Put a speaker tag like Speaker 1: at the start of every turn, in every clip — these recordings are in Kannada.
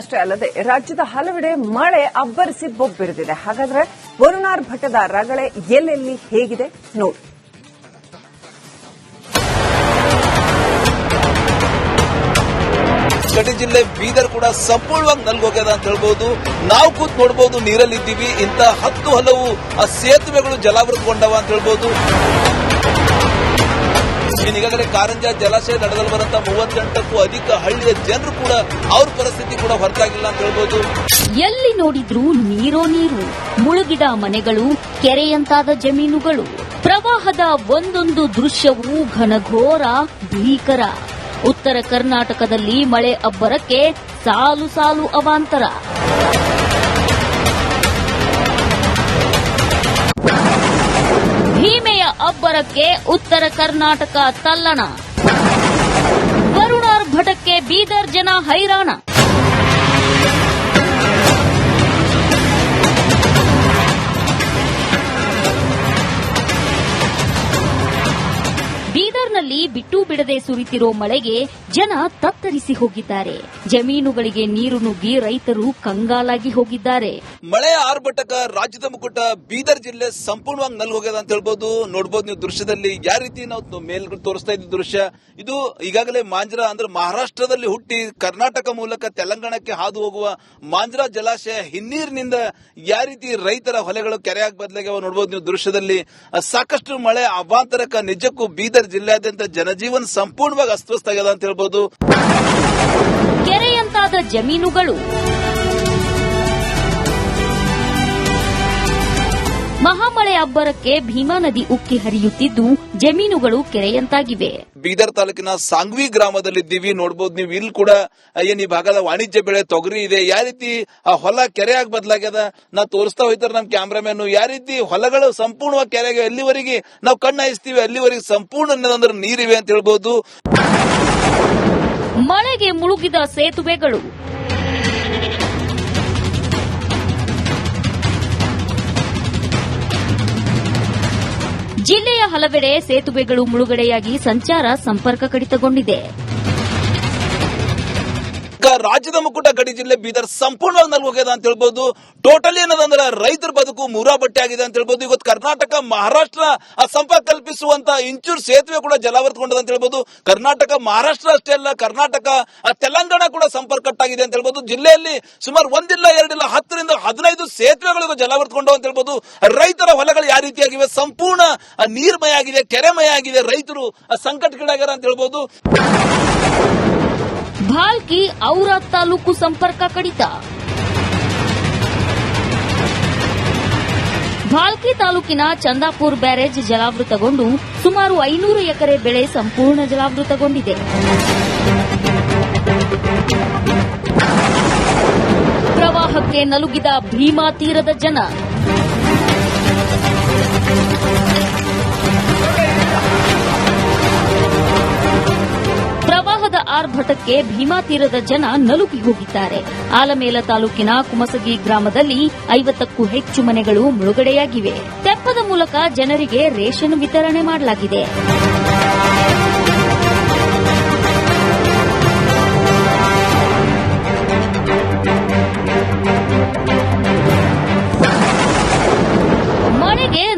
Speaker 1: ಅಷ್ಟೇ ಅಲ್ಲದೆ ರಾಜ್ಯದ ಹಲವೆಡೆ ಮಳೆ ಅಬ್ಬರಿಸಿ ಬೊಬ್ಬಿರಿದಿದೆ. ಹಾಗಾದ್ರೆ ವರುಣಾರ್ ಭಟ್ಟದ ರಗಳೆ ಎಲ್ಲೆಲ್ಲಿ ಹೇಗಿದೆ? ನೋಡಿ.
Speaker 2: ಗಡಿ ಜಿಲ್ಲೆ ಬೀದರ್ ಕೂಡ ಸಂಪೂರ್ಣವಾಗಿ ನಲ್ಗೋಗ್ಯದ ಅಂತ ಹೇಳ್ಬಹುದು ನಾವು ಕೂತ್ ನೋಡ್ಬೋದು, ನೀರಲ್ಲಿದ್ದೀವಿ. ಇಂತ ಹತ್ತು ಹಲವು ಆ ಸೇತುವೆಗಳು ಜಲಾವೃತಗೊಂಡವ ಅಂತ ಹೇಳ್ಬೋದು. ಇನ್ನು ಈಗಾಗಲೇ ಕಾರಂಜ ಜಲಾಶಯ ದಡದಲ್ಲಿ ಬರುವಂತಹ ಮೂವತ್ತೆಂಟಕ್ಕೂ ಅಧಿಕ ಹಳ್ಳಿಯ ಜನರು ಕೂಡ ಅವ್ರ ಪರಿಸ್ಥಿತಿ ಕೂಡ ಹೊರತಾಗಿಲ್ಲ ಅಂತ ಹೇಳ್ಬೋದು.
Speaker 3: ಎಲ್ಲಿ ನೋಡಿದ್ರೂ ನೀರೋ ನೀರು, ಮುಳುಗಿದ ಮನೆಗಳು, ಕೆರೆಯಂತಾದ ಜಮೀನುಗಳು, ಪ್ರವಾಹದ ಒಂದೊಂದು ದೃಶ್ಯವೂ ಘನಘೋರ ಭೀಕರ. ಉತ್ತರ ಕರ್ನಾಟಕದಲ್ಲಿ ಮಳೆ ಅಬ್ಬರಕ್ಕೆ ಸಾಲು ಸಾಲು ಅವಾಂತರ. ಅಬ್ಬರಕ್ಕೆ ಉತ್ತರ ಕರ್ನಾಟಕ ತಲ್ಲಣ. ವರುಣಾರ್ ಭಟಕ್ಕೆ ಬೀದರ್ ಜನ ಹೈರಾಣ. ಬೀದರ್ನಲ್ಲಿ ಬಿಟ್ಟು ಬಿಡದೆ ಸುರಿತಿರೋ ಮಳೆಗೆ ಜನ ತತ್ತರಿಸಿ ಹೋಗಿದ್ದಾರೆ. ಜಮೀನುಗಳಿಗೆ ನೀರು ನುಗ್ಗಿ ರೈತರು ಕಂಗಾಲಾಗಿ ಹೋಗಿದ್ದಾರೆ.
Speaker 2: ಮಳೆ ಆರ್ಭಟಕ ರಾಜ್ಯದ ಮುಕುಟ ಬೀದರ್ ಜಿಲ್ಲೆ ಸಂಪೂರ್ಣವಾಗಿ ನಲ್ ಹೋಗ್ಯದ ಅಂತ ಹೇಳ್ಬೋದು. ನೋಡಬಹುದು ನೀವು ದೃಶ್ಯದಲ್ಲಿ ಯಾವ ರೀತಿ ನಾವು ಮೇಲ್ ತೋರಿಸ್ತಾ ಇದ್ದ ದೃಶ್ಯ. ಇದು ಈಗಾಗಲೇ ಮಾಂಜ್ರಾ ಅಂದ್ರೆ ಮಹಾರಾಷ್ಟ್ರದಲ್ಲಿ ಹುಟ್ಟಿ ಕರ್ನಾಟಕ ಮೂಲಕ ತೆಲಂಗಾಣಕ್ಕೆ ಹಾದು ಹೋಗುವ ಮಾಂಜ್ರಾ ಜಲಾಶಯ ಹಿನ್ನೀರಿನಿಂದ ಯಾವ ರೀತಿ ರೈತರ ಹೊಲೆಗಳು ಕೆರೆಯಾಗಿ ಬದಲಾಗ್ಯಾವ ನೋಡಬಹುದು ನೀವು ದೃಶ್ಯದಲ್ಲಿ. ಸಾಕಷ್ಟು ಮಳೆ ಅವಾಂತರಕ ನಿಜಕ್ಕೂ ಬೀದರ್ ಜಿಲ್ಲೆಯಾದ್ಯಂತ ಜನಜೀವನ ಸಂಪೂರ್ಣವಾಗಿ ಅಸ್ತವ್ಯಸ್ತ ಆಗ್ಯದ ಅಂತ ಹೇಳ್ಬೋದು.
Speaker 3: ಕೆರೆಯಂತಾದ ಜಮೀನುಗಳು. ಮಹಾಮಳೆ ಅಬ್ಬರಕ್ಕೆ ಭೀಮಾ ನದಿ ಉಕ್ಕಿ ಹರಿಯುತ್ತಿದ್ದು ಜಮೀನುಗಳು ಕೆರೆಯಂತಾಗಿವೆ.
Speaker 2: ಬೀದರ್ ತಾಲೂಕಿನ ಸಾಂಗ್ವಿ ಗ್ರಾಮದಲ್ಲಿದ್ದೀವಿ. ನೋಡ್ಬೋದು ನೀವು. ಇಲ್ಲಿ ಕೂಡ ಏನ್ ಈ ಭಾಗದ ವಾಣಿಜ್ಯ ಬೆಳೆ ತೊಗರಿ ಇದೆ. ಯಾವ ರೀತಿ ಆ ಹೊಲ ಕೆರೆಯಾಗಿ ಬದಲಾಗ್ಯದ? ನಾ ತೋರಿಸ್ತಾ ಹೋಯ್ತಾರೆ ನಮ್ ಕ್ಯಾಮ್ರಾಮನ್ ಯಾವ ರೀತಿ ಹೊಲಗಳು ಸಂಪೂರ್ಣವಾಗಿ ಕೆರೆಗೆ ಎಲ್ಲಿವರೆಗೆ ನಾವು ಕಣ್ಣ ಹಾಯಿಸ್ತೀವಿ ಅಲ್ಲಿವರೆಗೆ ಸಂಪೂರ್ಣ ಅಂದ್ರೆ ನೀರಿವೆ ಅಂತ ಹೇಳ್ಬೋದು.
Speaker 3: ಮಳೆಗೆ ಮುಳುಗಿದ ಸೇತುವೆಗಳು. ಜಿಲ್ಲೆಯ ಹಲವೆಡೆ ಸೇತುವೆಗಳು ಮುಳುಗಡೆಯಾಗಿ ಸಂಚಾರ ಸಂಪರ್ಕ ಕಡಿತಗೊಂಡಿದೆ.
Speaker 2: ರಾಜ್ಯದ ಮುಕ್ಕುಟ ಗಡಿ ಜಿಲ್ಲೆ ಬೀದರ್ ಸಂಪೂರ್ಣವಾಗಿ ನಲ್ಗೋಗ್ಯದ ಅಂತ ಹೇಳ್ಬೋದು. ಟೋಟಲಿ ಏನದಂದ್ರೆ ರೈತರ ಬದುಕು ಮೂರಾ ಬಟ್ಟೆ ಆಗಿದೆ ಅಂತ ಹೇಳ್ಬೋದು. ಇವತ್ತು ಕರ್ನಾಟಕ ಮಹಾರಾಷ್ಟ್ರ ಆ ಸಂಪರ್ಕ ಕಲ್ಪಿಸುವಂತ ಇಂಚೂರು ಸೇತುವೆ ಕೂಡ ಜಲಾವೃತಗೊಂಡದ ಅಂತ ಹೇಳ್ಬೋದು. ಕರ್ನಾಟಕ ಮಹಾರಾಷ್ಟ್ರ ಅಷ್ಟೇ ಅಲ್ಲ ಕರ್ನಾಟಕ ತೆಲಂಗಾಣ ಕೂಡ ಸಂಪರ್ಕ ಕಟ್ಟಾಗಿದೆ ಅಂತ ಹೇಳ್ಬೋದು. ಜಿಲ್ಲೆಯಲ್ಲಿ ಸುಮಾರು ಒಂದಿಲ್ಲ ಎರಡಿಲ್ಲ ಹತ್ತರಿಂದ ಹದಿನೈದು ಸೇತುವೆಗಳು ಜಲಾವೃತಗೊಂಡವು ಅಂತ ಹೇಳ್ಬೋದು. ರೈತರ ಹೊಲಗಳು ಯಾವ ರೀತಿಯಾಗಿವೆ? ಸಂಪೂರ್ಣ ನೀರ್ಮಯ ಆಗಿದೆ ಕೆರೆಮಯ ಆಗಿದೆ. ರೈತರು ಆ, ಸಂಕಟಕ್ಕೀಡಾಗ್ಯಾರ ಅಂತ ಹೇಳ್ಬೋದು.
Speaker 3: ಭಾಲ್ಕಿ ಔರಾ ತಾಲೂಕು ಸಂಪರ್ಕ ಕಡಿತ. ಭಾಲ್ಕಿ ತಾಲೂಕಿನ ಚಂದಾಪುರ್ ಬ್ಯಾರೇಜ್ ಜಲಾವೃತಗೊಂಡು ಸುಮಾರು ಐನೂರು ಎಕರೆ ಬೆಳೆ ಸಂಪೂರ್ಣ ಜಲಾವೃತಗೊಂಡಿದೆ. ಪ್ರವಾಹಕ್ಕೆ ನಲುಗಿದ ಭೀಮಾ ತೀರದ ಜನ. ಪ್ರವಾಹದ ಆರ್ಭಟಕ್ಕೆ ಭೀಮಾ ತೀರದ ಜನ ನಲುಗಿ ಹೋಗಿದ್ದಾರೆ. ಆಲಮೇಲ ತಾಲೂಕಿನ ಕುಮಸಗಿ ಗ್ರಾಮದಲ್ಲಿ ಐವತ್ತಕ್ಕೂ ಹೆಚ್ಚು ಮನೆಗಳು ಮುಳುಗಡೆಯಾಗಿವೆ. ತೆಪ್ಪದ ಮೂಲಕ ಜನರಿಗೆ ರೇಷನ್ ವಿತರಣೆ ಮಾಡಲಾಗಿದೆ.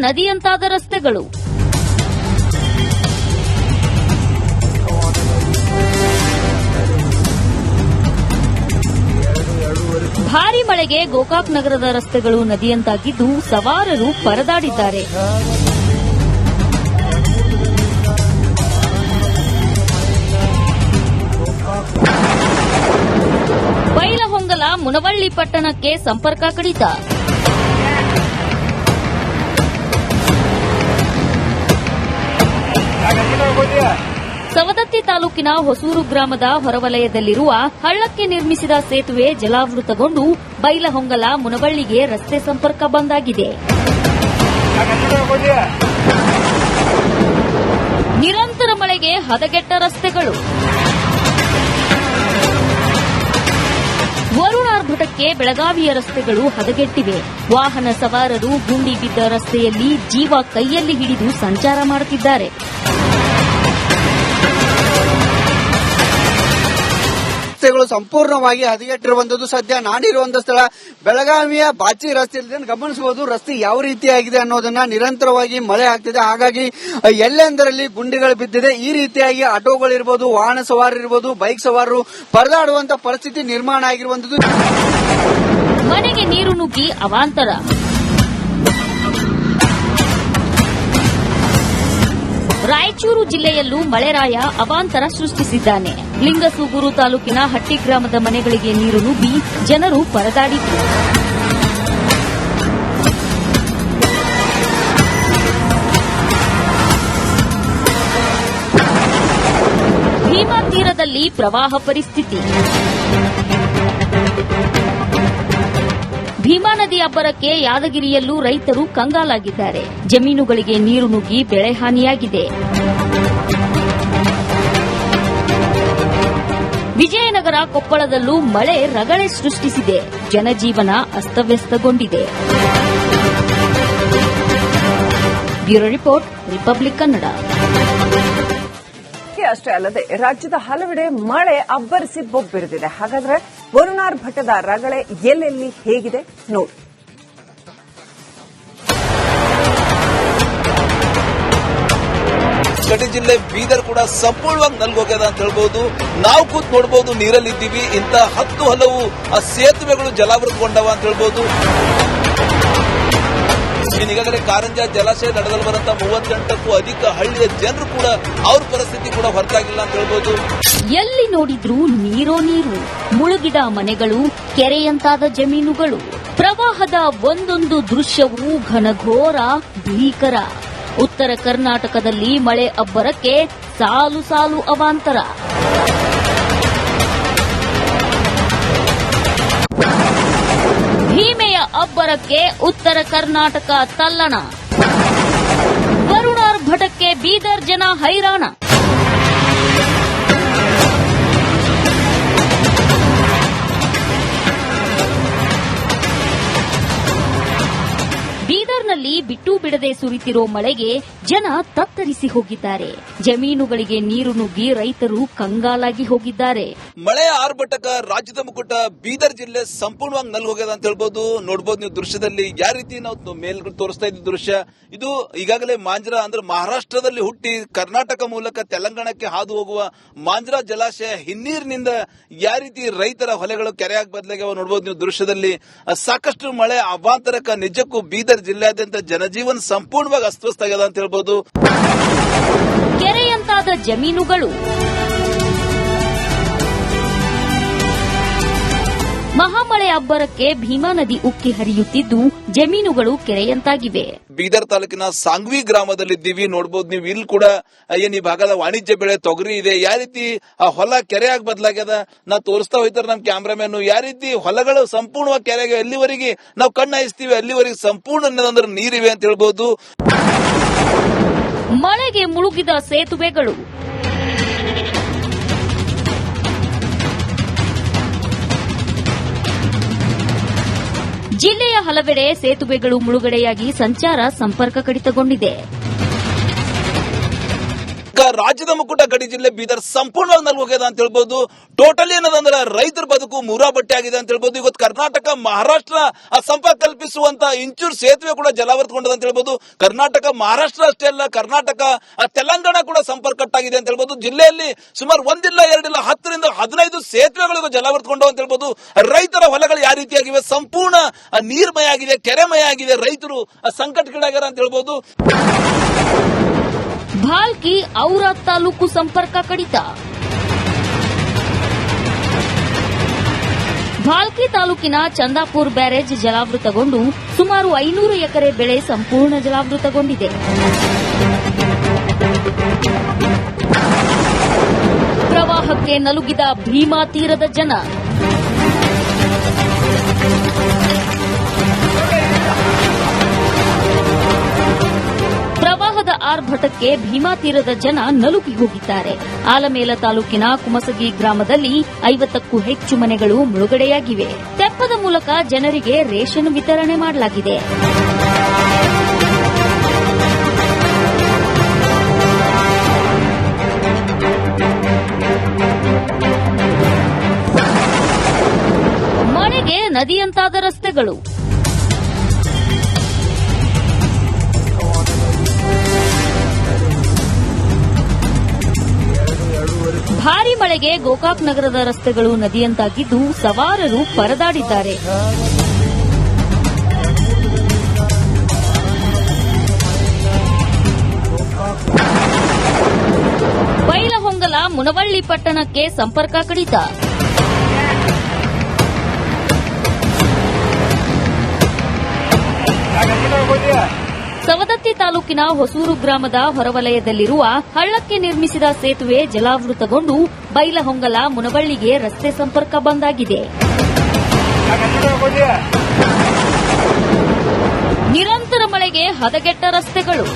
Speaker 3: ನದಿಯಂತಾದ ರಸ್ತೆಗಳು. ಭಾರಿ ಮಳೆಗೆ ಗೋಕಾಕ್ ನಗರದ ರಸ್ತೆಗಳು ನದಿಯಂತಾಗಿದ್ದು ಸವಾರರು ಪರದಾಡಿದ್ದಾರೆ. ಬೈಲಹೊಂಗಲ ಮುನವಳ್ಳಿ ಪಟ್ಟಣಕ್ಕೆ ಸಂಪರ್ಕ ಕಡಿತ. ಸವದತ್ತಿ ತಾಲೂಕಿನ ಹೊಸೂರು ಗ್ರಾಮದ ಹೊರವಲಯದಲ್ಲಿರುವ ಹಳ್ಳಕ್ಕೆ ನಿರ್ಮಿಸಿದ ಸೇತುವೆ ಜಲಾವೃತಗೊಂಡು ಬೈಲಹೊಂಗಲ ಮುನವಳ್ಳಿಗೆ ರಸ್ತೆ ಸಂಪರ್ಕ ಬಂದಾಗಿದೆ. ನಿರಂತರ ಮಳೆಗೆ ಹದಗೆಟ್ಟ ರಸ್ತೆಗಳು. ವರುಣಾರ್ಭಟಕ್ಕೆ ಬೆಳಗಾವಿಯ ರಸ್ತೆಗಳು ಹದಗೆಟ್ಟಿವೆ. ವಾಹನ ಸವಾರರು ಗುಂಡಿ ಬಿದ್ದ ರಸ್ತೆಯಲ್ಲಿ ಜೀವ ಕೈಯಲ್ಲಿ ಹಿಡಿದು ಸಂಚಾರ ಮಾಡುತ್ತಿದ್ದಾರೆ.
Speaker 4: ರಸ್ತೆಗಳು ಸಂಪೂರ್ಣವಾಗಿ ಹದಗೆಟ್ಟಿರುವಂತದ್ದು ಸದ್ಯ. ನಾನಿರುವಂತಹ ಸ್ಥಳ ಬೆಳಗಾವಿಯ ಬಾಚಿ ರಸ್ತೆಯಲ್ಲಿ ಗಮನಿಸಬಹುದು. ರಸ್ತೆ ಯಾವ ರೀತಿಯಾಗಿದೆ ಅನ್ನೋದನ್ನ ನಿರಂತರವಾಗಿ ಮಳೆ ಆಗ್ತಿದೆ. ಹಾಗಾಗಿ ಎಲ್ಲೆಂದರಲ್ಲಿ ಗುಂಡಿಗಳು ಬಿದ್ದಿದೆ, ಈ ರೀತಿಯಾಗಿ ಆಟೋಗಳಿರ್ಬೋದು ವಾಹನ ಸವಾರರಿರ್ಬೋದು ಬೈಕ್ ಸವಾರರು ಪರದಾಡುವಂತ ಪರಿಸ್ಥಿತಿ ನಿರ್ಮಾಣ ಆಗಿರುವಂತದ್ದು.
Speaker 3: ಮನೆಗೆ ನೀರು ನುಗ್ಗಿ ಅವಾಂತರ. ರಾಯಚೂರು ಜಿಲ್ಲೆಯಲ್ಲೂ ಮಳೆರಾಯ ಅವಾಂತರ ಸೃಷ್ಟಿಸಿದ್ದಾನೆ. ಲಿಂಗಸೂಗೂರು ತಾಲೂಕಿನ ಹಟ್ಟಿ ಗ್ರಾಮದ ಮನೆಗಳಿಗೆ ನೀರು ನುಗ್ಗಿ ಜನರು ಪರದಾಡಿದ್ದರು ಭೀಮಾ ತೀರದಲ್ಲಿ ಪ್ರವಾಹ ಪರಿಸ್ಥಿತಿ. ಭೀಮಾ ನದಿ ಅಬ್ಬರಕ್ಕೆ ಯಾದಗಿರಿಯಲ್ಲೂ ರೈತರು ಕಂಗಾಲಾಗಿದ್ದಾರೆ. ಜಮೀನುಗಳಿಗೆ ನೀರು ನುಗ್ಗಿ ಬೆಳೆ ಹಾನಿಯಾಗಿದೆ. ವಿಜಯನಗರ ಕೊಪ್ಪಳದಲ್ಲೂ ಮಳೆ ರಗಳೆ ಸೃಷ್ಟಿಸಿದೆ. ಜನಜೀವನ ಅಸ್ತವ್ಯಸ್ತಗೊಂಡಿದೆ. Bureau report, Republic Kannada.
Speaker 1: ಅಷ್ಟೇ ಅಲ್ಲದೆ ರಾಜ್ಯದ ಹಲವೆಡೆ ಮಳೆ ಅಬ್ಬರಿಸಿ ಬೊಬ್ಬಿರಿದಿದೆ. ಹಾಗಾದ್ರೆ ವರುಣಾರ್ ಭಟ್ಟದ ರಗಳೆ ಎಲ್ಲೆಲ್ಲಿ ಹೇಗಿದೆ? ನೋಡಿ.
Speaker 2: ಗಡಿ ಜಿಲ್ಲೆ ಬೀದರ್ ಕೂಡ ಸಂಪೂರ್ಣವಾಗಿ ನಲ್ಗೋಗ್ಯದ ಅಂತ ಹೇಳ್ಬಹುದು ನಾವು ಕೂತ್ ನೋಡ್ಬೋದು, ನೀರಲ್ಲಿದ್ದೀವಿ. ಇಂತ ಹತ್ತು ಹಲವು ಆ ಸೇತುವೆಗಳು ಜಲಾವೃತಗೊಂಡವ ಅಂತ ಹೇಳ್ಬೋದು. ಈಗಾಗಲೇ ಕಾರಂಜ ಜಲಾಶಯ ದಡದಲ್ಲಿ ಬರಂತ ಮೂವತ್ತೆಂಟಕ್ಕೂ ಅಧಿಕ ಹಳ್ಳಿಯ ಜನರು ಕೂಡ ಅವ್ರ ಪರಿಸ್ಥಿತಿ ಕೂಡ ಹೊರತಾಗಿಲ್ಲ ಅಂತ ಹೇಳ್ಬೋದು.
Speaker 3: ಎಲ್ಲಿ ನೋಡಿದ್ರೂ ನೀರೋ ನೀರು, ಮುಳುಗಿದ ಮನೆಗಳು, ಕೆರೆಯಂತಾದ ಜಮೀನುಗಳು, ಪ್ರವಾಹದ ಒಂದೊಂದು ದೃಶ್ಯವೂ ಘನಘೋರ ಭೀಕರ. ಉತ್ತರ ಕರ್ನಾಟಕದಲ್ಲಿ ಮಳೆ ಅಬ್ಬರಕ್ಕೆ ಸಾಲು ಸಾಲು ಅವಾಂತರ. ಅಬ್ಬರಕ್ಕೆ ಉತ್ತರ ಕರ್ನಾಟಕ ತಲ್ಲಣ. ವರುಣಾರ್ ಭಟಕ್ಕೆ ಬೀದರ್ ಜನ ಹೈರಾಣ. ಬೀದರ್ನಲ್ಲಿ ಬಿಟ್ಟು ಬಿಡದೆ ಸುರಿತಿರೋ ಮಳೆಗೆ ಜನ ತತ್ತರಿಸಿ ಹೋಗಿದ್ದಾರೆ. ಜಮೀನುಗಳಿಗೆ ನೀರು ನುಗ್ಗಿ ರೈತರು ಕಂಗಾಲಾಗಿ ಹೋಗಿದ್ದಾರೆ.
Speaker 2: ಮಳೆ ಆರ್ಭಟಕ ರಾಜ್ಯದ ಮುಕುಟ ಬೀದರ್ ಜಿಲ್ಲೆ ಸಂಪೂರ್ಣವಾಗಿ ನಲ್ಗೋಗ್ಯದ ಅಂತ ಹೇಳ್ಬೋದು. ನೋಡಬಹುದು ನೀವು ದೃಶ್ಯದಲ್ಲಿ ಯಾವ ರೀತಿ ನಾವು ಮೇಲ್ ತೋರಿಸ್ತಾ ಇದ್ದ ದೃಶ್ಯ. ಇದು ಈಗಾಗಲೇ ಮಾಂಜ್ರಾ ಅಂದ್ರೆ ಮಹಾರಾಷ್ಟ್ರದಲ್ಲಿ ಹುಟ್ಟಿ ಕರ್ನಾಟಕ ಮೂಲಕ ತೆಲಂಗಾಣಕ್ಕೆ ಹಾದು ಹೋಗುವ ಮಾಂಜ್ರಾ ಜಲಾಶಯ ಹಿನ್ನೀರಿನಿಂದ ಯಾವ ರೀತಿ ರೈತರ ಹೊಲೆಗಳು ಕೆರೆಯಾಗಿ ಬದಲಾಗ್ಯಾವ ನೋಡಬಹುದು ನೀವು ದೃಶ್ಯದಲ್ಲಿ. ಸಾಕಷ್ಟು ಮಳೆ ಅವಾಂತರಕ ನಿಜಕ್ಕೂ ಬೀದರ್ ಜಿಲ್ಲೆಯಾದ್ಯಂತ ಜನಜೀವನ ಸಂಪೂರ್ಣವಾಗಿ ಅಸ್ತವ್ಯಸ್ತ ಅಂತ ಹೇಳ್ಬೋದು.
Speaker 3: ಕೆರೆಯಂತಾದ ಜಮೀನುಗಳು ಮಹಾಮಳೆ ಅಬ್ಬರಕ್ಕೆ ಭೀಮಾ ನದಿ ಉಕ್ಕಿ ಹರಿಯುತ್ತಿದ್ದು ಜಮೀನುಗಳು ಕೆರೆಯಂತಾಗಿವೆ.
Speaker 2: ಬೀದರ್ ತಾಲೂಕಿನ ಸಾಂಗ್ವಿ ಗ್ರಾಮದಲ್ಲಿದ್ದೀವಿ ನೋಡ್ಬೋದು ನೀವು. ಇಲ್ಲಿ ಕೂಡ ಏನ್ ಈ ಭಾಗದ ವಾಣಿಜ್ಯ ಬೆಳೆ ತೊಗರಿ ಇದೆ. ಯಾವ ರೀತಿ ಆ ಹೊಲ ಕೆರೆಯಾಗಿ ಬದಲಾಗ್ಯದ? ನಾ ತೋರಿಸ್ತಾ ಹೋಯ್ತಾರೆ ನಮ್ ಕ್ಯಾಮ್ರಾಮನ್ ಯಾವ ರೀತಿ ಹೊಲಗಳು ಸಂಪೂರ್ಣವಾಗಿ ಕೆರೆಗೆ ಎಲ್ಲಿವರೆಗೆ ನಾವು ಕಣ್ಣು ಹಾಯಿಸ್ತೀವಿ ಅಲ್ಲಿವರೆಗೆ ಸಂಪೂರ್ಣ ಅಂದ್ರೆ ನೀರಿವೆ ಅಂತ ಹೇಳ್ಬೋದು.
Speaker 3: ಮಳೆಗೆ ಮುಳುಗಿದ ಸೇತುವೆಗಳು. ಜಿಲ್ಲೆಯ ಹಲವೆಡೆ ಸೇತುವೆಗಳು ಮುಳುಗಡೆಯಾಗಿ ಸಂಚಾರ ಸಂಪರ್ಕ ಕಡಿತಗೊಂಡಿದೆ.
Speaker 2: ರಾಜ್ಯದ ಮುಕ್ಕುಟ ಗಡಿ ಜಿಲ್ಲೆ ಬೀದರ್ ಸಂಪೂರ್ಣವಾಗಿ ನಲ್ಗೋಗ್ಯದ ಅಂತ ಹೇಳ್ಬೋದು. ಟೋಟಲಿ ಏನದಂದ್ರೆ ರೈತರ ಬದುಕು ಮೂರಾ ಬಟ್ಟೆ ಆಗಿದೆ ಅಂತ ಹೇಳ್ಬೋದು. ಇವತ್ತು ಕರ್ನಾಟಕ ಮಹಾರಾಷ್ಟ್ರ ಸಂಪರ್ಕ ಕಲ್ಪಿಸುವಂತ ಇಂಚೂರು ಸೇತುವೆ ಕೂಡ ಜಲಾವೃತಗೊಂಡದ ಅಂತ ಹೇಳ್ಬೋದು. ಕರ್ನಾಟಕ ಮಹಾರಾಷ್ಟ್ರ ಅಷ್ಟೇ ಅಲ್ಲ ಕರ್ನಾಟಕ ತೆಲಂಗಾಣ ಕೂಡ ಸಂಪರ್ಕ ಕಟ್ಟಾಗಿದೆ ಅಂತ ಹೇಳ್ಬೋದು. ಜಿಲ್ಲೆಯಲ್ಲಿ ಸುಮಾರು ಒಂದಿಲ್ಲ ಎರಡಿಲ್ಲ ಹತ್ತರಿಂದ ಹದಿನೈದು ಸೇತುವೆಗಳಿಗೂ ಜಲಾವೃತಗೊಂಡವು ಅಂತ ಹೇಳ್ಬೋದು. ರೈತರ ಹೊಲಗಳು ಯಾವ ರೀತಿಯಾಗಿವೆ? ಸಂಪೂರ್ಣ ನೀರ್ಮಯ ಆಗಿದೆ ಕೆರೆಮಯ ಆಗಿದೆ ರೈತರು ಆ, ಸಂಕಟಕ್ಕೀಡಾಗ್ಯಾರ ಅಂತ ಹೇಳ್ಬೋದು.
Speaker 3: ಭಾಲ್ಕಿ ಔರಾ ತಾಲೂಕು ಸಂಪರ್ಕ ಕಡಿತ. ಭಾಲ್ಕಿ ತಾಲೂಕಿನ ಚಂದಾಪುರ್ ಬ್ಯಾರೇಜ್ ಜಲಾವೃತಗೊಂಡು ಸುಮಾರು ಐನೂರು ಎಕರೆ ಬೆಳೆ ಸಂಪೂರ್ಣ ಜಲಾವೃತಗೊಂಡಿದೆ. ಪ್ರವಾಹಕ್ಕೆ ನಲುಗಿದ ಭೀಮಾ ತೀರದ ಜನ. ಪ್ರವಾಹದ ಆರ್ಭಟಕ್ಕೆ ಭೀಮಾ ತೀರದ ಜನ ನಲುಗಿ ಹೋಗಿದ್ದಾರೆ. ಆಲಮೇಲ ತಾಲೂಕಿನ ಕುಮಸಗಿ ಗ್ರಾಮದಲ್ಲಿ ಐವತ್ತಕ್ಕೂ ಹೆಚ್ಚು ಮನೆಗಳು ಮುಳುಗಡೆಯಾಗಿವೆ. ತೆಪ್ಪದ ಮೂಲಕ ಜನರಿಗೆ ರೇಷನ್ ವಿತರಣೆ ಮಾಡಲಾಗಿದೆ. ಮನೆಗೆ ನದಿಯಂತಾದ ರಸ್ತೆಗಳು. ಭಾರಿ ಮಳೆಗೆ ಗೋಕಾಕ್ ನಗರದ ರಸ್ತೆಗಳು ನದಿಯಂತಾಗಿದ್ದು ಸವಾರರು ಪರದಾಡಿದ್ದಾರೆ. ಬೈಲಹೊಂಗಲ ಮುನವಳ್ಳಿ ಪಟ್ಟಣಕ್ಕೆ ಸಂಪರ್ಕ ಕಡಿತ. ಸವದತ್ತಿ ತಾಲೂಕಿನ ಹೊಸೂರು ಗ್ರಾಮದ ಹೊರವಲಯದಲ್ಲಿರುವ ಹಳ್ಳಕ್ಕೆ ನಿರ್ಮಿಸಿದ ಸೇತುವೆ ಜಲಾವೃತಗೊಂಡು ಬೈಲಹೊಂಗಲ ಮುನವಳ್ಳಿಗೆ ರಸ್ತೆ ಸಂಪರ್ಕ ಬಂದಾಗಿದೆ. ನಿರಂತರ ಮಳೆಗೆ ಹದಗೆಟ್ಟ ರಸ್ತೆಗಳು.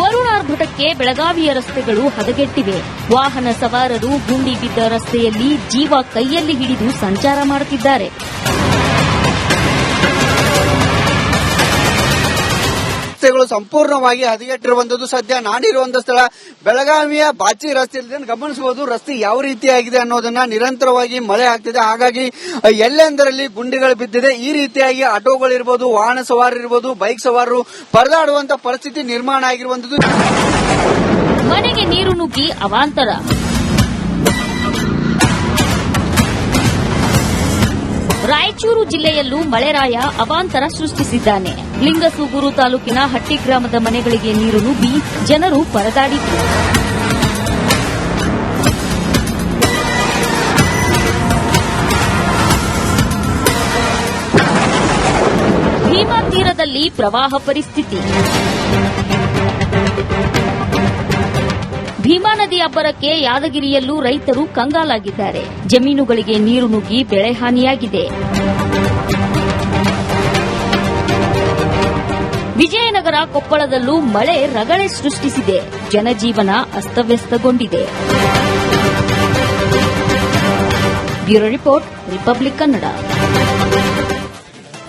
Speaker 3: ವರುಣಾರ್ಭಟಕ್ಕೆ ಬೆಳಗಾವಿಯ ರಸ್ತೆಗಳು ಹದಗೆಟ್ಟಿವೆ. ವಾಹನ ಸವಾರರು ಗುಂಡಿ ಬಿದ್ದ ರಸ್ತೆಯಲ್ಲಿ ಜೀವ ಕೈಯಲ್ಲಿ ಹಿಡಿದು ಸಂಚಾರ ಮಾಡುತ್ತಿದ್ದಾರೆ.
Speaker 4: ರಸ್ತೆಗಳು ಸಂಪೂರ್ಣವಾಗಿ ಹದಗೆಟ್ಟಿರುವಂತದ್ದು ಸದ್ಯ. ನಾನಿರುವಂತಹ ಸ್ಥಳ ಬೆಳಗಾವಿಯ ಬಾಚಿ ರಸ್ತೆಯಲ್ಲಿ ಗಮನಿಸಬಹುದು. ರಸ್ತೆ ಯಾವ ರೀತಿಯಾಗಿದೆ ಅನ್ನೋದನ್ನ ನಿರಂತರವಾಗಿ ಮಳೆ ಆಗ್ತಿದೆ. ಹಾಗಾಗಿ, ಎಲ್ಲೆಂದರಲ್ಲಿ ಗುಂಡಿಗಳು ಬಿದ್ದಿದೆ, ಈ ರೀತಿಯಾಗಿ ಆಟೋಗಳಿರ್ಬೋದು ವಾಹನ ಸವಾರರಿರ್ಬೋದು ಬೈಕ್ ಸವಾರರು ಪರದಾಡುವಂತ ಪರಿಸ್ಥಿತಿ ನಿರ್ಮಾಣ ಆಗಿರುವಂತದ್ದು.
Speaker 3: ಮನೆಗೆ ನೀರು ನುಗ್ಗಿ, ಅವಾಂತರ. ರಾಯಚೂರು ಜಿಲ್ಲೆಯಲ್ಲೂ ಮಳೆರಾಯ ಅವಾಂತರ ಸೃಷ್ಟಿಸಿದ್ದಾನೆ. ಲಿಂಗಸೂಗೂರು ತಾಲೂಕಿನ ಹಟ್ಟಿ ಗ್ರಾಮದ ಮನೆಗಳಿಗೆ ನೀರು ನುಗ್ಗಿ ಜನರು ಪರದಾಡಿದ್ರು. ಭೀಮಾ ತೀರದಲ್ಲಿ ಪ್ರವಾಹ ಪರಿಸ್ಥಿತಿ. ಭೀಮಾ ನದಿ ಅಬ್ಬರಕ್ಕೆ ಯಾದಗಿರಿಯಲ್ಲೂ ರೈತರು ಕಂಗಾಲಾಗಿದ್ದಾರೆ. ಜಮೀನುಗಳಿಗೆ ನೀರು ನುಗ್ಗಿ ಬೆಳೆ ಹಾನಿಯಾಗಿದೆ. ವಿಜಯನಗರ ಕೊಪ್ಪಳದಲ್ಲೂ ಮಳೆ ರಗಳೆ ಸೃಷ್ಟಿಸಿದೆ. ಜನಜೀವನ ಅಸ್ತವ್ಯಸ್ತಗೊಂಡಿದೆ. Bureau report, Republic Kannada.